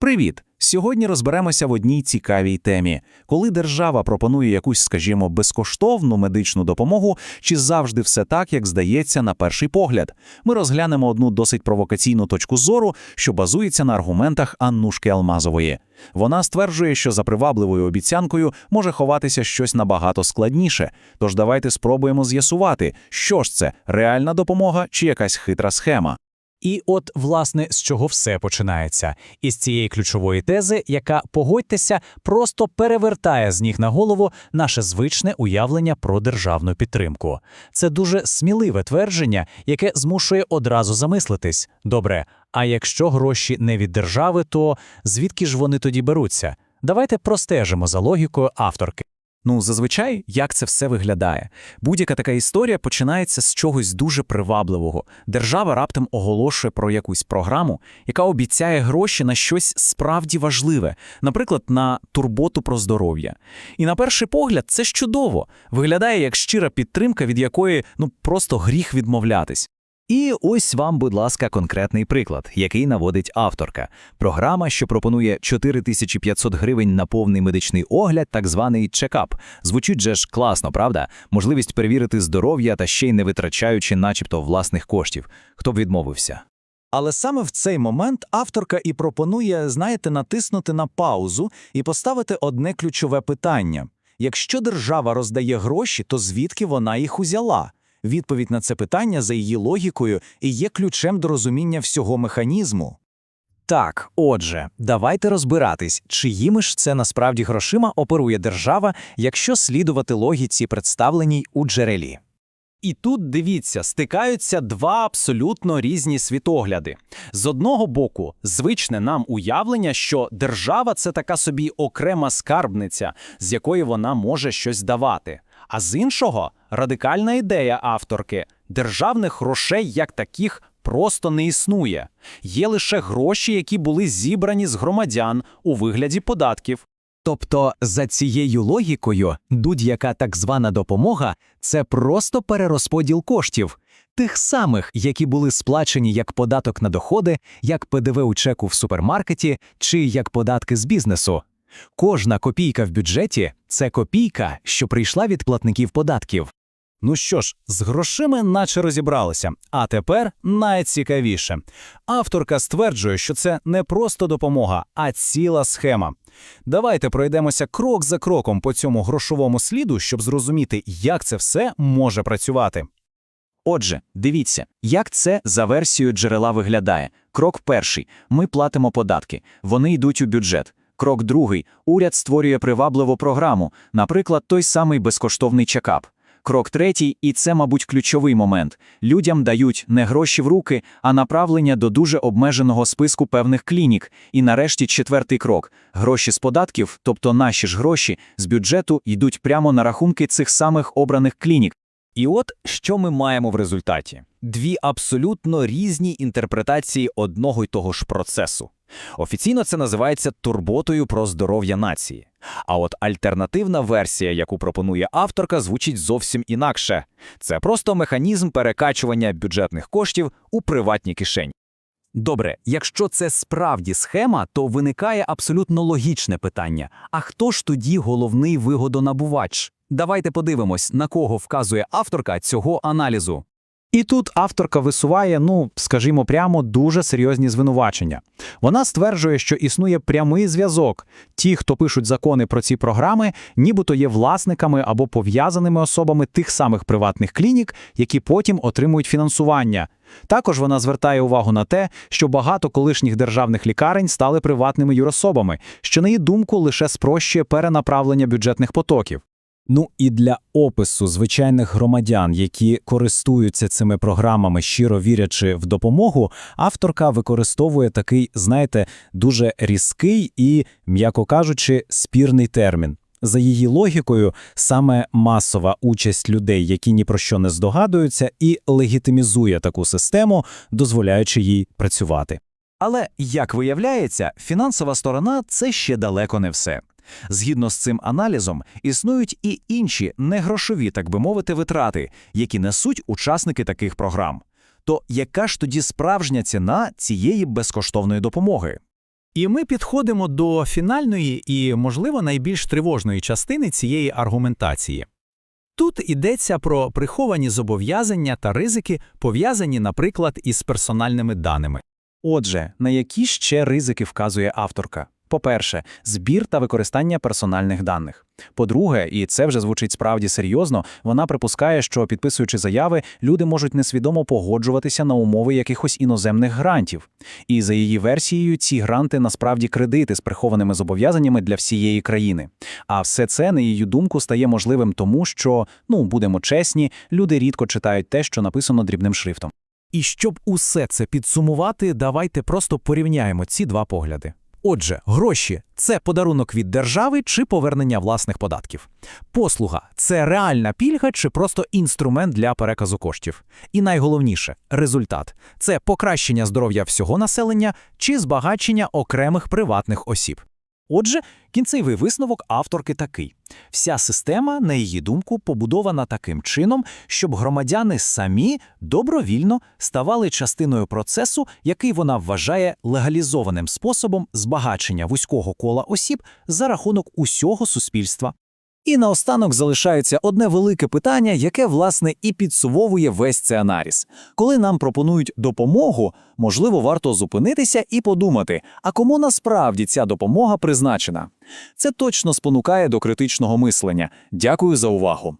Привіт! Сьогодні розберемося в одній цікавій темі. Коли держава пропонує якусь, скажімо, безкоштовну медичну допомогу, чи завжди все так, як здається на перший погляд? Ми розглянемо одну досить провокаційну точку зору, що базується на аргументах Аннушки Алмазової. Вона стверджує, що за привабливою обіцянкою може ховатися щось набагато складніше. Тож давайте спробуємо з'ясувати, що ж це реальна допомога чи якась хитра схема. І от, власне, з чого все починається. Із цієї ключової тези, яка, погодьтеся, просто перевертає з ніг на голову наше звичне уявлення про державну підтримку. Це дуже сміливе твердження, яке змушує одразу замислитись. Добре, а якщо гроші не від держави, то звідки ж вони тоді беруться? Давайте простежимо за логікою авторки. Ну, зазвичай, як це все виглядає? Будь-яка така історія починається з чогось дуже привабливого. Держава раптом оголошує про якусь програму, яка обіцяє гроші на щось справді важливе, наприклад, на турботу про здоров'я. І на перший погляд, це чудово. Виглядає як щира підтримка, від якої ну просто гріх відмовлятись. І ось вам, будь ласка, конкретний приклад, який наводить авторка. Програма, що пропонує 4500 гривень на повний медичний огляд, так званий чекап. Звучить же ж класно, правда? Можливість перевірити здоров'я та ще й не витрачаючи, начебто, власних коштів. Хто б відмовився? Але саме в цей момент авторка і пропонує, знаєте, натиснути на паузу і поставити одне ключове питання: якщо держава роздає гроші, то звідки вона їх узяла? Відповідь на це питання за її логікою і є ключем до розуміння всього механізму. Так, отже, давайте розбиратись, чиїми ж це насправді грошима оперує держава, якщо слідувати логіці, представленій у джерелі. І тут дивіться, стикаються два абсолютно різні світогляди. З одного боку, звичне нам уявлення, що держава це така собі окрема скарбниця, з якої вона може щось давати. А з іншого радикальна ідея авторки державних грошей як таких просто не існує. Є лише гроші, які були зібрані з громадян у вигляді податків. Тобто, за цією логікою, будь-яка так звана допомога це просто перерозподіл коштів, тих самих, які були сплачені як податок на доходи, як ПДВ у чеку в супермаркеті чи як податки з бізнесу. Кожна копійка в бюджеті це копійка, що прийшла від платників податків. Ну що ж, з грошима наче розібралися. А тепер найцікавіше. Авторка стверджує, що це не просто допомога, а ціла схема. Давайте пройдемося крок за кроком по цьому грошовому сліду, щоб зрозуміти, як це все може працювати. Отже, дивіться, як це за версією джерела виглядає. Крок перший: ми платимо податки, вони йдуть у бюджет. Крок другий: уряд створює привабливу програму, наприклад, той самий безкоштовний чекап. Крок третій, і це, мабуть, ключовий момент. Людям дають не гроші в руки, а направлення до дуже обмеженого списку певних клінік. І нарешті четвертий крок: гроші з податків, тобто наші ж гроші, з бюджету йдуть прямо на рахунки цих самих обраних клінік. І от що ми маємо в результаті: дві абсолютно різні інтерпретації одного й того ж процесу. Офіційно це називається турботою про здоров'я нації. А от альтернативна версія, яку пропонує авторка, звучить зовсім інакше. Це просто механізм перекачування бюджетних коштів у приватні кишені. Добре, якщо це справді схема, то виникає абсолютно логічне питання: а хто ж тоді головний вигодонабувач? Давайте подивимось, на кого вказує авторка цього аналізу. І тут авторка висуває, ну скажімо прямо, дуже серйозні звинувачення. Вона стверджує, що існує прямий зв'язок. Ті, хто пишуть закони про ці програми, нібито є власниками або пов'язаними особами тих самих приватних клінік, які потім отримують фінансування. Також вона звертає увагу на те, що багато колишніх державних лікарень стали приватними юрособами, що, на її думку, лише спрощує перенаправлення бюджетних потоків. Ну і для опису звичайних громадян, які користуються цими програмами, щиро вірячи в допомогу, авторка використовує такий, знаєте, дуже різкий і, м'яко кажучи, спірний термін. За її логікою, саме масова участь людей, які ні про що не здогадуються, і легітимізує таку систему, дозволяючи їй працювати. Але як виявляється, фінансова сторона це ще далеко не все. Згідно з цим аналізом, існують і інші негрошові, так би мовити, витрати, які несуть учасники таких програм. То яка ж тоді справжня ціна цієї безкоштовної допомоги? І ми підходимо до фінальної і, можливо, найбільш тривожної частини цієї аргументації. Тут йдеться про приховані зобов'язання та ризики, пов'язані, наприклад, із персональними даними. Отже, на які ще ризики вказує авторка? По-перше, збір та використання персональних даних. По-друге, і це вже звучить справді серйозно, вона припускає, що, підписуючи заяви, люди можуть несвідомо погоджуватися на умови якихось іноземних грантів. І за її версією, ці гранти насправді кредити з прихованими зобов'язаннями для всієї країни. А все це, на її думку, стає можливим тому, що, ну, будемо чесні, люди рідко читають те, що написано дрібним шрифтом. І щоб усе це підсумувати, давайте просто порівняємо ці два погляди. Отже, гроші це подарунок від держави чи повернення власних податків. Послуга це реальна пільга чи просто інструмент для переказу коштів. І найголовніше результат це покращення здоров'я всього населення чи збагачення окремих приватних осіб. Отже, кінцевий висновок авторки такий: вся система, на її думку, побудована таким чином, щоб громадяни самі добровільно ставали частиною процесу, який вона вважає легалізованим способом збагачення вузького кола осіб за рахунок усього суспільства. І наостанок залишається одне велике питання, яке, власне, і підсумовує весь цей аналіз. Коли нам пропонують допомогу, можливо, варто зупинитися і подумати, а кому насправді ця допомога призначена. Це точно спонукає до критичного мислення. Дякую за увагу.